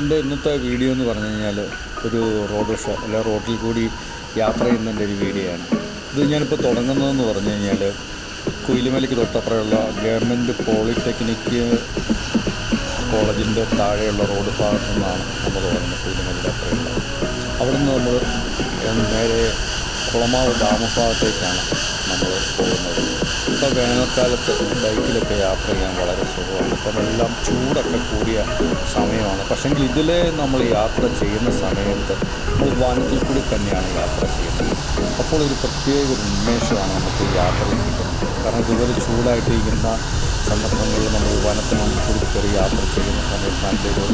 എന്റെ ഇന്നത്തെ വീഡിയോ എന്ന് പറഞ്ഞു കഴിഞ്ഞാൽ ഒരു റോഡ് ഷോ അല്ലെ റോഡിൽ കൂടി യാത്ര ചെയ്യുന്നതിന്റെ ഒരു വീഡിയോ ആണ്. ഇത് ഞാനിപ്പോൾ തുടങ്ങുന്നതെന്ന് പറഞ്ഞു കഴിഞ്ഞാൽ കുയിലുമലയ്ക്ക് തൊട്ടപ്പുറമുള്ള ഗവൺമെന്റ് പോളിടെക്നിക്ക് കോളേജിന്റെ താഴെയുള്ള റോഡ് ഭാഗത്തു നിന്നാണ് നമ്മൾ തുടങ്ങുന്നത് കുയിലുമലയുടെ അപ്പുറമുള്ളത് അവിടെ നിന്ന് നമ്മൾ നേരെ കുളമാവ് ഡാം ഭാഗത്തേക്കാണ്. നമ്മൾ പോകുന്നത്. ഇപ്പോൾ വേനൽക്കാലത്ത് ബൈക്കിലൊക്കെ യാത്ര ചെയ്യാൻ വളരെ സുഖമാണ്. ഇപ്പം എല്ലാം ചൂടൊക്കെ കൂടിയ സമയമാണ്. പക്ഷെങ്കിൽ ഇതിലെ നമ്മൾ യാത്ര ചെയ്യുന്ന സമയത്ത് നമ്മൾ വനത്തിൽ കൂടി തന്നെയാണ് യാത്ര ചെയ്യുന്നത്. അപ്പോൾ ഒരു പ്രത്യേക ഒരു ഉന്മേഷമാണ് നമുക്ക് യാത്ര കിട്ടുന്നത് കാരണം ഇതുപോലെ ചൂടായിട്ടിരിക്കുന്ന സന്ദർഭങ്ങളിൽ നമ്മൾ വനത്തിനുള്ളിൽ കൂടി കയറി യാത്ര ചെയ്യുന്ന സമയത്ത് നല്ലൊരു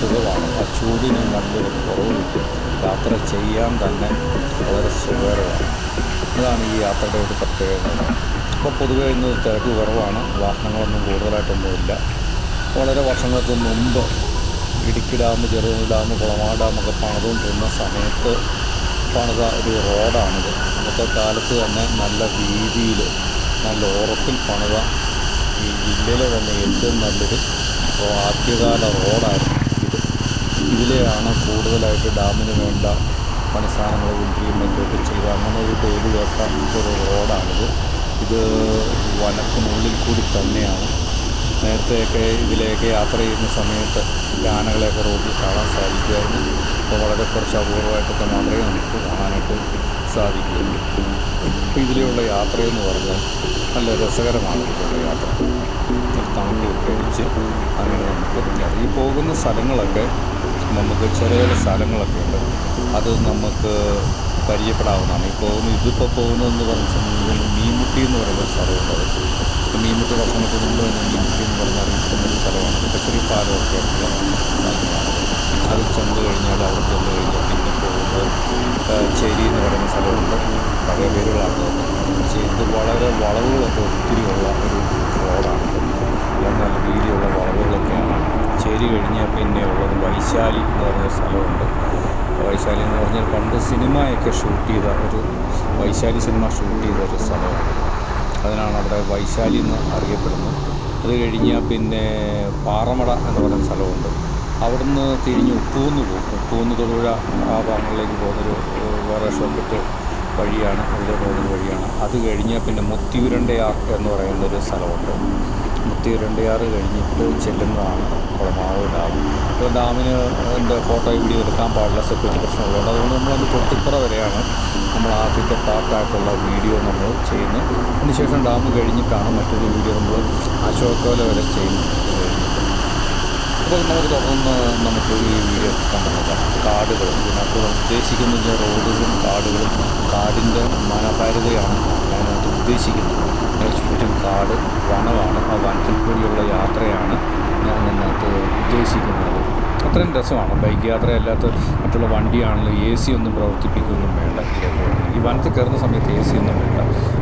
സുഖമാണ്. ആ ചൂടിന് നല്ലൊരു കുറവ് കിട്ടും. യാത്ര ചെയ്യാൻ തന്നെ വളരെ സുഖകരമാണ്. അതാണ് ഈ യാത്രയുടെ ഒരു പ്രത്യേകത. ഇപ്പോൾ പൊതുവേ ഇന്ന് തിരക്ക് കുറവാണ്. വാഹനങ്ങളൊന്നും കൂടുതലായിട്ടൊന്നുമില്ല. വളരെ വർഷങ്ങൾക്ക് മുമ്പ് ഇടുക്കി ഡാം ചെറുതൂർ ഡാം കുളമാ ഡാമൊക്കെ പണിതുകൊണ്ടിരുന്ന സമയത്ത് പണിത ഒരു റോഡാണിത്. അന്നത്തെ കാലത്ത് തന്നെ നല്ല വീതിയിൽ നല്ല ഉറപ്പിൽ പണിത ഈ ജില്ലയിലെ തന്നെ ഏറ്റവും നല്ലൊരു ആദ്യകാല റോഡായിരുന്നു ഇത്. ഇതിലെയാണ് കൂടുതലായിട്ട് ഡാമിന് വേണ്ട പണിസാധനങ്ങൾ കൊണ്ടുവരികയും ഒക്കെ ചെയ്ത്. അങ്ങനെ ഒരു പേര് കേട്ട ഒരു റോഡാണിത്. ഇത് വനത്തിനുള്ളിൽ കൂടി തന്നെയാണ്. നേരത്തെയൊക്കെ ഇതിലേക്ക് യാത്ര ചെയ്യുന്ന സമയത്ത് ആനകളെയൊക്കെ റോഡിൽ കാണാൻ സാധിക്കുമായിരുന്നു. അപ്പോൾ വളരെ കുറച്ച് അപൂർവമായിട്ടൊക്കെ മാത്രമേ നമുക്ക് കാണാനായിട്ട് സാധിക്കുകയുള്ളൂ. അപ്പോൾ ഇതിലുള്ള യാത്രയെന്ന് പറഞ്ഞാൽ നല്ല രസകരമാണ് ഇതിലുള്ള യാത്ര. തണുപ്പൊക്കെ അടിച്ച് അങ്ങനെ നമുക്ക് ഈ പോകുന്ന സ്ഥലങ്ങളൊക്കെ നമുക്ക് ചില ചില സ്ഥലങ്ങളൊക്കെ ഉണ്ട്. അത് നമുക്ക് പരിചയപ്പെടാവുന്നതാണ്. ഈ പോകുന്ന ഇതിപ്പോൾ പോകുന്നതെന്ന് പറഞ്ഞ സമയത്ത് മീൻമുട്ടി എന്ന് പറയുന്ന സ്ഥലമുണ്ട് അത്. മീൻമുട്ടി വർഷങ്ങൾക്ക് മുമ്പ് തന്നെ മീൻമുട്ടി എന്ന് പറഞ്ഞാൽ അറിയപ്പെടുന്ന ഒരു സ്ഥലമാണ്. പച്ചറി പാലമൊക്കെ ഉള്ള സ്ഥലമാണ് അത് ചെന്ന് കഴിഞ്ഞാൽ അവിടെ ചെന്ന് കഴിഞ്ഞാൽ പിന്നെ പോകുന്നത് ചേരി എന്ന് പറയുന്ന സ്ഥലമുണ്ട്. പഴയ പേരുകളാണ് ഇത് വളരെ വളവുകളൊക്കെ ഒത്തിരി ഉള്ള ഒരു റോഡാണ്. നല്ല വീതിയുള്ള വളവുകളൊക്കെയാണ്. ചേരി കഴിഞ്ഞാൽ പിന്നെ ഉള്ളത് വൈശാലി എന്ന് പറയുന്ന സ്ഥലമുണ്ട്. വൈശാലി എന്ന് പറഞ്ഞാൽ പണ്ട് സിനിമയൊക്കെ ഷൂട്ട് ചെയ്ത ഒരു വൈശാലി സിനിമ ഷൂട്ട് ചെയ്ത ഒരു സ്ഥലമാണ്. അതിനാണ് അവിടെ വൈശാലി എന്ന് അറിയപ്പെടുന്നത്. അത് കഴിഞ്ഞാൽ പിന്നെ പാറമട എന്ന് പറയുന്ന സ്ഥലമുണ്ട്. അവിടുന്ന് തിരിഞ്ഞ് ഉപ്പൂന്ന് പോകും. ഉപ്പൂന്ന് തൊടുപുഴ ആ ഭാഗങ്ങളിലേക്ക് പോകുന്നൊരു വേറെ ഷോപ്പിട്ട് വഴിയാണ്. അതിലെ പോകുന്ന വഴിയാണ്. അത് കഴിഞ്ഞാൽ പിന്നെ മുത്തിയുരണ്ടയാർ എന്ന് പറയുന്നൊരു സ്ഥലമുണ്ട്. മുത്തിയുരണ്ടയാറ് കഴിഞ്ഞിട്ട് ചെല്ലുന്നതാണ് കുളമാവ് ഡാം. ഇപ്പോൾ ഡാമിന് എന്റെ ഫോട്ടോ വീഡിയോ എടുക്കാൻ പാടില്ല സെക്യൂരിറ്റി പ്രശ്നമുള്ളത് അതുകൊണ്ട് നമ്മളതിന്റെ തൊട്ടിപ്പുറ വരെയാണ് നമ്മൾ ആദ്യത്തെ പാർട്ടായിട്ടുള്ള വീഡിയോ നമ്മൾ ചെയ്യുന്നത്. അതിനുശേഷം ഡാം കഴിഞ്ഞിട്ടാണ് മറ്റൊരു വീഡിയോ നമ്മൾ അശോകോല വരെ ചെയ്യുന്നത്. അപ്പോൾ നമുക്ക് തുടർന്ന് നമുക്ക് ഈ വീഡിയോ കണ്ടുനോക്കാം കാടുകൾ ഇതിനകത്ത് ഉദ്ദേശിക്കുന്നത് റോഡുകളും കാടുകളും കാടിന്റെ മനോഹാരിതയാണ് ഞാനത് ഉദ്ദേശിക്കുന്നത്. ചുറ്റും കാട് വനമാണ്. അത്രയും രസമാണ്. ബൈക്ക് യാത്രയല്ലാത്ത മറ്റുള്ള വണ്ടിയാണെങ്കിലും എ സി ഒന്നും പ്രവർത്തിപ്പിക്കുകയൊന്നും വേണ്ട. ഈ വനത്തിൽ കയറുന്ന സമയത്ത് എ സി ഒന്നും വേണ്ട.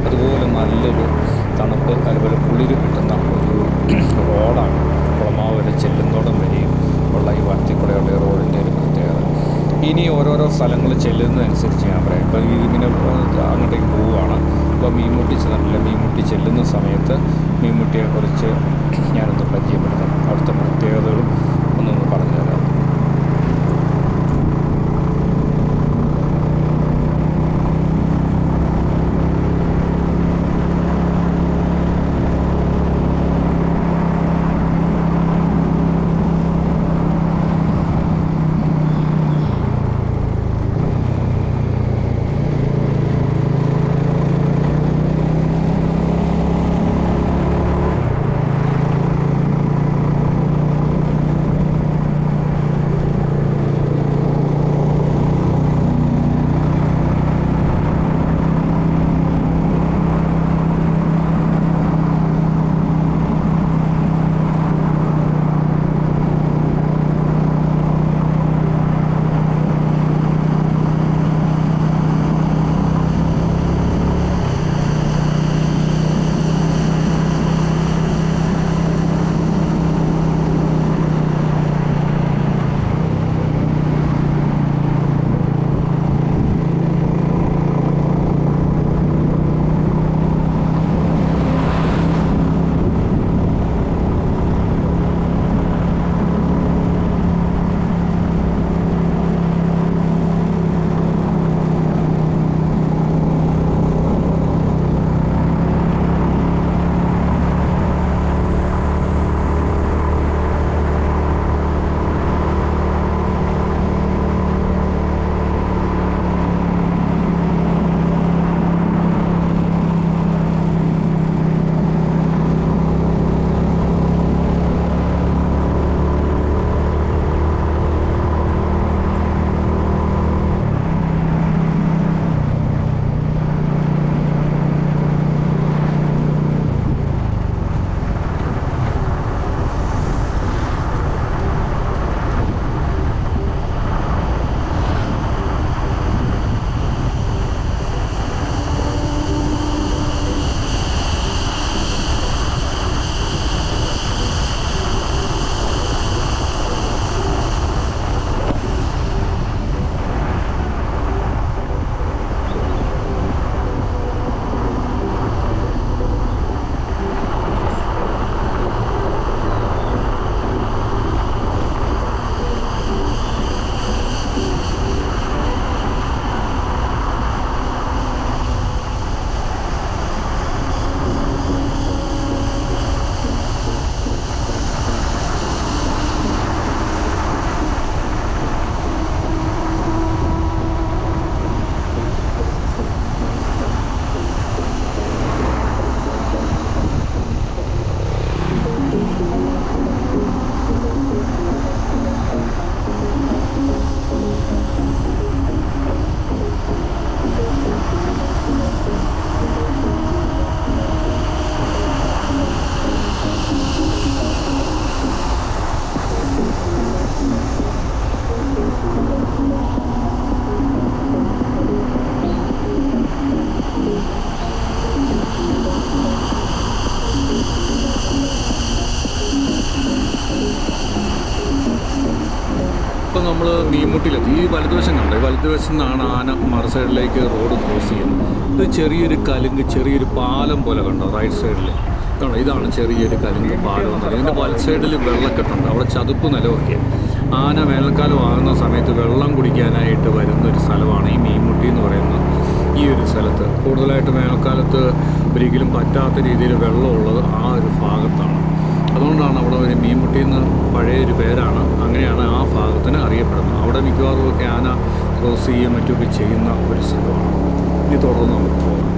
അതുപോലെ നല്ലൊരു തണുപ്പ് അതുപോലെ കുളിര് കിട്ടുന്ന ഒരു റോഡാണ്. കുളമാവ് വരെ ചെല്ലുന്നോടം വരെയും ഉള്ള ഈ വനത്തിൽ കൂടെയുള്ള റോഡിന്റെ ഒരു പ്രത്യേകത. ഇനി ഓരോരോ സ്ഥലങ്ങൾ ചെല്ലുന്നതനുസരിച്ച് ഞാൻ പറയാം. ഇപ്പോൾ ഇതിങ്ങനെ അങ്ങോട്ടേക്ക് പോവുകയാണ്. ഇപ്പോൾ മീൻമുട്ടി ചെന്നിട്ടില്ല. മീൻമുട്ടി ചെല്ലുന്ന സമയത്ത് മീൻമുട്ടിയെക്കുറിച്ച് ഞാനൊന്ന് പരിചയപ്പെടുത്തണം. അവിടുത്തെ പ്രത്യേകതകളും മീൻമുട്ടിയിലെത്തി ഈ വലതുവശം കണ്ടോ ഈ വലതുവശം നിന്നാണ് ആന മറു സൈഡിലേക്ക് റോഡ് ക്രോസ് ചെയ്യുന്നത്. ഇത് ചെറിയൊരു കലുങ്ക് ചെറിയൊരു പാലം പോലെ കണ്ടോ? റൈറ്റ് സൈഡിൽ കണ്ടോ? ഇതാണ് ചെറിയൊരു കലുങ്ക് പാലം എന്ന് പറയുന്നത്. ഇതിന്റെ വലത് സൈഡിൽ വെള്ളക്കെട്ടുണ്ട് അവിടെ ചതുപ്പ് നിലമൊക്കെ. ആന വേനൽക്കാലം ആകുന്ന സമയത്ത് വെള്ളം കുടിക്കാനായിട്ട് വരുന്ന ഒരു സ്ഥലമാണ് ഈ മീൻമുട്ടി എന്ന് പറയുന്നത് ഈ ഒരു സ്ഥലത്ത്. കൂടുതലായിട്ട് വേനൽക്കാലത്ത് ഒരിക്കലും പറ്റാത്ത രീതിയിൽ വെള്ളമുള്ളത് ആ ഒരു ഭാഗത്താണ്. അതുകൊണ്ടാണ് അവിടെ ഒരു മീൻമുട്ടി എന്ന് പഴയൊരു പേരാണ്. അങ്ങനെയാണ് ആ ഭാഗത്തിന് അറിയപ്പെടുന്നത്. അവിടെ മിക്കവാറും ഒക്കെ ആന ക്രോസ് ചെയ്യുകയും മറ്റുമൊക്കെ ചെയ്യുന്ന ഒരു സ്ഥലമാണ് ഇനി തുടർന്ന് നമുക്ക് പോകാം.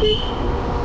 baby.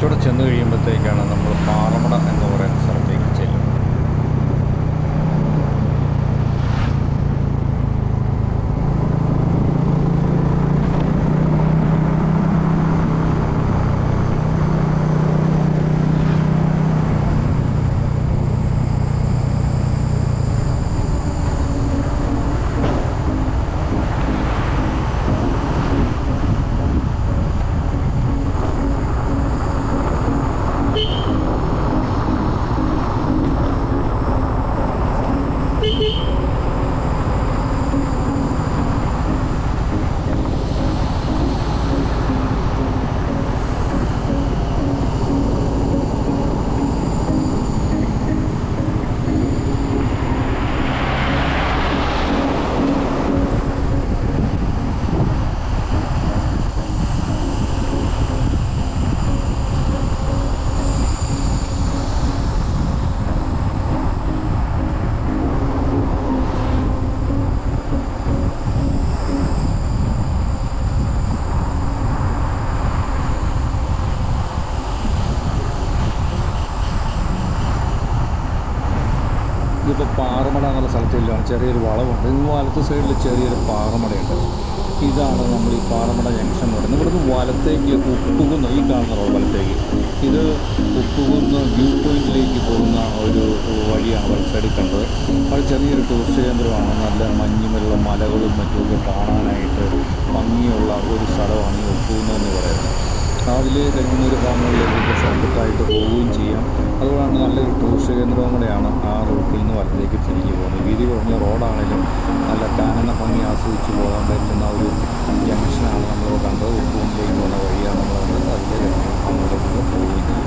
കുറച്ചുകൂടെ ചെന്ന് കഴിയുമ്പോഴത്തേക്കാണ് നമ്മൾ പാറമട എന്ന് പറയുന്ന ചെറിയൊരു വളവുണ്ട്. ഇന്ന് വലത്ത് സൈഡിൽ ചെറിയൊരു പാറമടയുണ്ട്. ഇതാണ് നമ്മൾ ഈ പാറമട ജംഗ്ഷൻ എന്ന് പറയുന്നത്. ഇവിടുന്ന് വലത്തേക്ക് ഉപ്പുകുന്ന് ഈ കാണുന്ന റോഡ് വലത്തേക്ക്. ഇത് ഉപ്പുകുന്ന് വ്യൂ പോയിന്റിലേക്ക് പോകുന്ന ഒരു വഴിയാണ് വലത്ത് സൈഡിൽ കണ്ടത്. അത് ചെറിയൊരു ടൂറിസ്റ്റ് കേന്ദ്രമാണ്. നല്ല മഞ്ഞുമുള്ള മലകളും മറ്റുമൊക്കെ കാണാനായിട്ട് ഭംഗിയുള്ള ഒരു സ്ഥലമാണ് ഈ ഉപ്പുകുന്ന് എന്ന് പറയുന്നത്. അതിൽ തെങ്ങന്നൂർ ഫാമുകളിലേക്ക് ഷോർട്ട്കട്ടായിട്ട് പോവുകയും ചെയ്യാം. അതുകൊണ്ടാണ് നല്ലൊരു ടൂറിസ്റ്റ് കേന്ദ്രവും കൂടെയാണ് ആ റൂട്ടിൽ നിന്ന് വലത്തേക്ക് തിരിഞ്ഞു പോകുന്നത്. വീതി കുറഞ്ഞ റോഡാണെങ്കിലും നല്ല കാനന ഭംഗി ആസ്വദിച്ച് പോകാൻ പറ്റുന്ന ഒരു ജംഗ്ഷനാണ് നമ്മൾ കണ്ടത്. ഉപ്പൂരിലേക്ക് പോകുന്ന വഴിയാണ് നമ്മൾ കണ്ടത്. അതിൽ ഫാമുകളിലേക്ക് പോവുകയും ചെയ്യും.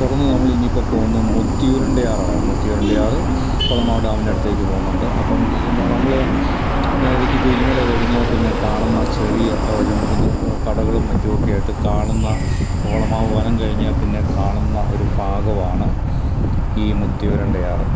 തുടർന്ന് നമ്മൾ ഇനിയിപ്പോൾ പോകുന്നത് മുത്തിയൂരിന്റെ ആറാണ്. മുത്തിയൂരിന്റെ ആറ് കുളമാവ് ഡാമിന്റെ അടുത്തേക്ക് പോകുന്നുണ്ട്. അപ്പം നമ്മൾ ഇടുക്കി കുഞ്ഞുങ്ങളെ കഴിഞ്ഞാൽ പിന്നെ കാണുന്ന ചെറിയ കടകളും മറ്റുമൊക്കെ ആയിട്ട് കാണുന്ന ഓളമാവ് വനം കഴിഞ്ഞാൽ പിന്നെ കാണുന്ന ഒരു ഭാഗമാണ് ഈ മുത്തിയൂരന്റെ ആറ്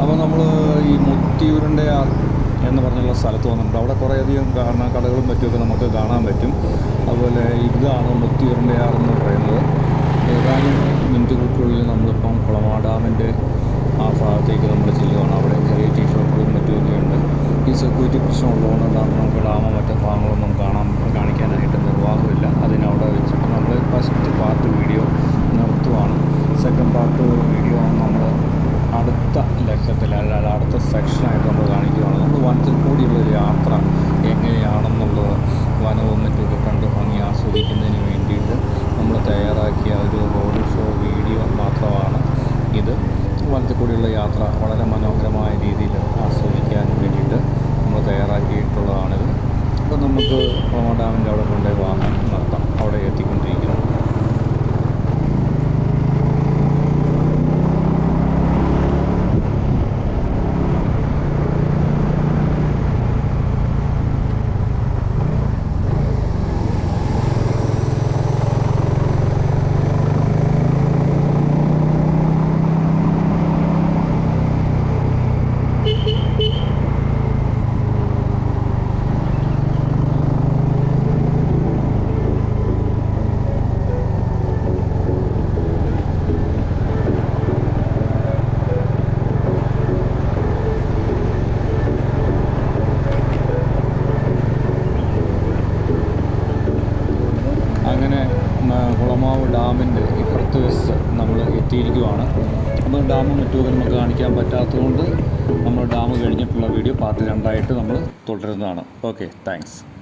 അപ്പോൾ നമ്മൾ ഈ മുത്തിയൂരിന്റെ ആർ എന്ന് പറഞ്ഞുള്ള സ്ഥലത്ത് വന്നിട്ടുണ്ട് അവിടെ കുറേയധികം കാണാൻ കടകളും മറ്റുമൊക്കെ നമുക്ക് കാണാൻ പറ്റും അതുപോലെ ഇതാണ് മുത്തിയൂരിന്റെ ആർ എന്ന് പറയുന്നത് ഏതാനും മിനിറ്റുകൾക്കുള്ളിൽ നമ്മളിപ്പം കുളമാ ഡാമിന്റെ ആ ഭാഗത്തേക്ക് നമ്മൾ ചെല്ലുകയാണ് അവിടെ ചെറിയ ടീ ഷോപ്പുകളും മറ്റുമൊക്കെ ഉണ്ട് ഈ സെക്യൂരിറ്റി പ്രശ്നം ഉള്ളതുകൊണ്ടാണ് നമുക്ക് ഡാമോ മറ്റു ഭാഗങ്ങളൊന്നും കാണാൻ കാണിക്കാനായിട്ട് നിർവാഹമില്ല. അതിനവിടെ വെച്ചിട്ട് നമ്മൾ ഫസ്റ്റ് പാർട്ട് വീഡിയോ നിർത്തുവാണ്. സെക്കൻഡ് പാർട്ട് വീഡിയോ നമ്മൾ അടുത്ത ലക്ഷത്തിൽ അല്ല അടുത്ത സെക്ഷനായിട്ട് നമ്മൾ കാണിക്കുകയാണ് നമ്മൾ വനത്തിൽ കൂടിയുള്ളൊരു യാത്ര എങ്ങനെയാണെന്നുള്ളത് വനവും മറ്റുമൊക്കെ കണ്ട് ഭംഗി ആസ്വദിക്കുന്നതിന് വേണ്ടിയിട്ട് നമ്മൾ തയ്യാറാക്കിയ ഒരു റോഡ് ഷോ വീഡിയോ മാത്രമാണ് ഇത്. വനത്തിൽ കൂടിയുള്ള യാത്ര വളരെ മനോഹരമായ രീതിയിൽ ആസ്വദിക്കാൻ നമ്മൾ തയ്യാറാക്കിയിട്ടുള്ളതാണിത്. അപ്പോൾ നമുക്ക് ഡാമിന്റെ അവിടെ കൊണ്ടുപോയി വാഹനം നിർത്താം അവിടെ എത്തിക്കൊണ്ടിരിക്കുന്നു അങ്ങനെ മ- കുളമാവ് ഡാമിന്റെ ഇപ്പുറത്ത് വശത്ത് നമ്മൾ എത്തിയിരിക്കുവാണ് അപ്പോൾ ഡാമും മറ്റുമൊക്കെ നമുക്ക് കാണിക്കാൻ പറ്റാത്തതുകൊണ്ട് നമ്മൾ